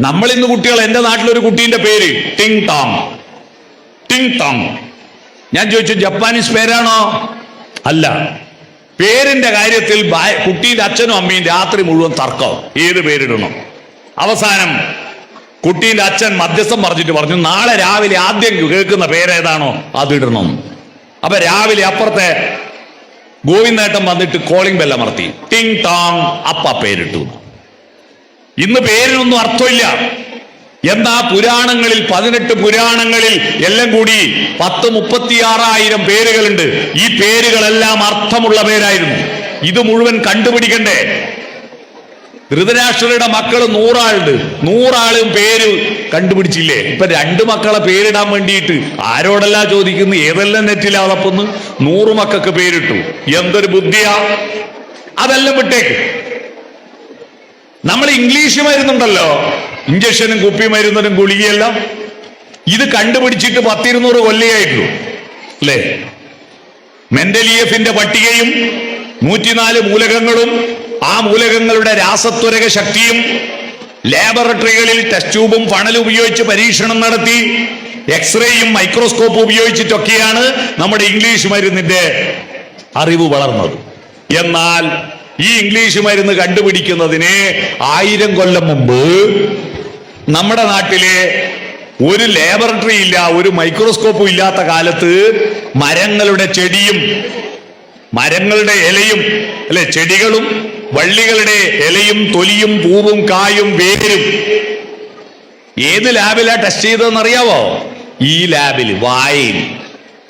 നമ്മൾ ഇന്ന് കുട്ടികൾ എന്റെ നാട്ടിലൊരു കുട്ടീന്റെ പേര് ടിങ് ടോങ്. ടിങ് ടോങ്. ഞാൻ ചോദിച്ചു ജപ്പാനീസ് പേരാണോ? അല്ല. പേരിന്റെ കാര്യത്തിൽ കുട്ടിയുടെ അച്ഛനും അമ്മയും രാത്രി മുഴുവൻ തർക്കം. ഏത് പേരിടണം? അവസാനം കുട്ടിയുടെ അച്ഛൻ മധ്യസ്ഥം പറഞ്ഞിട്ട് പറഞ്ഞു നാളെ രാവിലെ ആദ്യം കേൾക്കുന്ന പേരേതാണോ അതിടണം. അപ്പൊ രാവിലെ അപ്പുറത്തെ ഗോവിന്ദേട്ടൻ വന്നിട്ട് കോളിംഗ് ബെല്ലമർത്തി ടിങ് ടോങ് അപ്പ പേരിട്ടു. ഇന്ന് പേരിനൊന്നും അർത്ഥമില്ല. എന്താ പുരാണങ്ങളിൽ പതിനെട്ട് പുരാണങ്ങളിൽ എല്ലാം കൂടി പത്ത് മുപ്പത്തിയാറായിരം പേരുകളുണ്ട്. ഈ പേരുകളെല്ലാം അർത്ഥമുള്ള പേരായിരുന്നു. ഇത് മുഴുവൻ കണ്ടുപിടിക്കണ്ടേ? ധൃതരാഷ്ട്രയുടെ മക്കൾ നൂറാളുണ്ട്. നൂറാളും പേര് കണ്ടുപിടിച്ചില്ലേ? ഇപ്പൊ രണ്ട് മക്കളെ പേരിടാൻ വേണ്ടിയിട്ട് ആരോടല്ല ചോദിക്കുന്നു? ഏതെല്ലാം നെറ്റിലാ അതപ്പൊന്ന് നൂറ് മക്കൾക്ക് പേരിട്ടു. എന്തൊരു ബുദ്ധിയാ? അതെല്ലാം വിട്ടേക്ക്. ഇംഗ്ലീഷ് മരുന്നുണ്ടല്ലോ ഇഞ്ചക്ഷനും കുപ്പി മരുന്നിനും ഗുളികയെല്ലാം. ഇത് കണ്ടുപിടിച്ചിട്ട് പത്തിരുന്നൂറ് കൊല്ലയായിട്ടുള്ളൂ അല്ലേ? മെന്റലിയഫിന്റെ പട്ടികയും നൂറ്റിനാല് മൂലകങ്ങളും ആ മൂലകങ്ങളുടെ രാസത്വരക ശക്തിയും ലാബറട്ടറികളിൽ ടെസ്റ്റ് ട്യൂബും ഫണലും ഉപയോഗിച്ച് പരീക്ഷണം നടത്തി എക്സ്റേയും മൈക്രോസ്കോപ്പും ഉപയോഗിച്ചിട്ടൊക്കെയാണ് നമ്മുടെ ഇംഗ്ലീഷ് മരുന്നിന്റെ അറിവ് വളർന്നത്. എന്നാൽ ഈ ഇംഗ്ലീഷ് മരുന്ന് കണ്ടുപിടിക്കുന്നതിന് ആയിരം കൊല്ലം മുമ്പ് നമ്മുടെ നാട്ടിലെ ഒരു ലാബറട്ടറി ഇല്ല ഒരു മൈക്രോസ്കോപ്പും ഇല്ലാത്ത കാലത്ത് മരങ്ങളുടെ ചെടിയും മരങ്ങളുടെ ഇലയും അല്ലെ ചെടികളും വള്ളികളുടെ ഇലയും തൊലിയും പൂവും കായും വേരും ഏത് ലാബിലാ ടെസ്റ്റ് ചെയ്തതെന്ന് അറിയാവോ ഈ ലാബിൽ വായയിൽ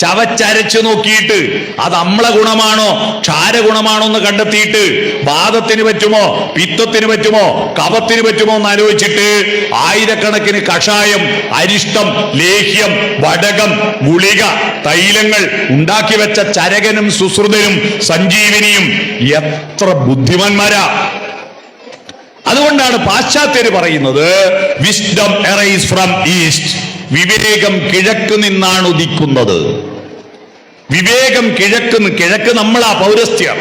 ചവച്ചരച്ചു നോക്കിയിട്ട് അത് അമ്ല ഗുണമാണോ ക്ഷാര ഗുണമാണോ എന്ന് കണ്ടെത്തിയിട്ട് വാദത്തിന് പറ്റുമോ പിത്തത്തിന് പറ്റുമോ കഫത്തിന് പറ്റുമോ എന്ന് ആലോചിച്ചിട്ട് ആയിരക്കണക്കിന് കഷായം അരിഷ്ടം ലേഹ്യം വടകം ഗുളിക തൈലങ്ങൾ ഉണ്ടാക്കി വെച്ച ചരകനും സുശ്രുതനും സഞ്ജീവിനിയും എത്ര ബുദ്ധിമാന്മാരാ. അതുകൊണ്ടാണ് പാശ്ചാത്യര് പറയുന്നത് വിസ്ഡം എറൈസ് ഫ്രം ഈസ്റ്റ് വിവേകം കിഴക്ക് നിന്നാണ് ഉദിക്കുന്നത്. വിവേകം കിഴക്ക് കിഴക്ക് നമ്മളാ പൗരസ്ത്യ.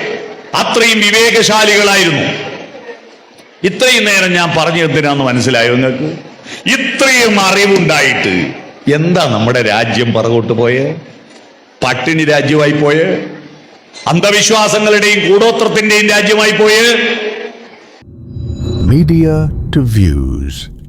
അത്രയും വിവേകശാലികളായിരുന്നു. ഇത്രയും നേരം ഞാൻ പറഞ്ഞു എന്തിനാന്ന് മനസ്സിലായോ നിങ്ങൾക്ക്? ഇത്രയും അറിവുണ്ടായിട്ട് എന്താ നമ്മുടെ രാജ്യം പറകോട്ട് പോയേ? പട്ടിണി രാജ്യമായി പോയേ? അന്ധവിശ്വാസങ്ങളുടെയും കൂടോത്രത്തിന്റെയും രാജ്യമായി പോയേ? Media to views.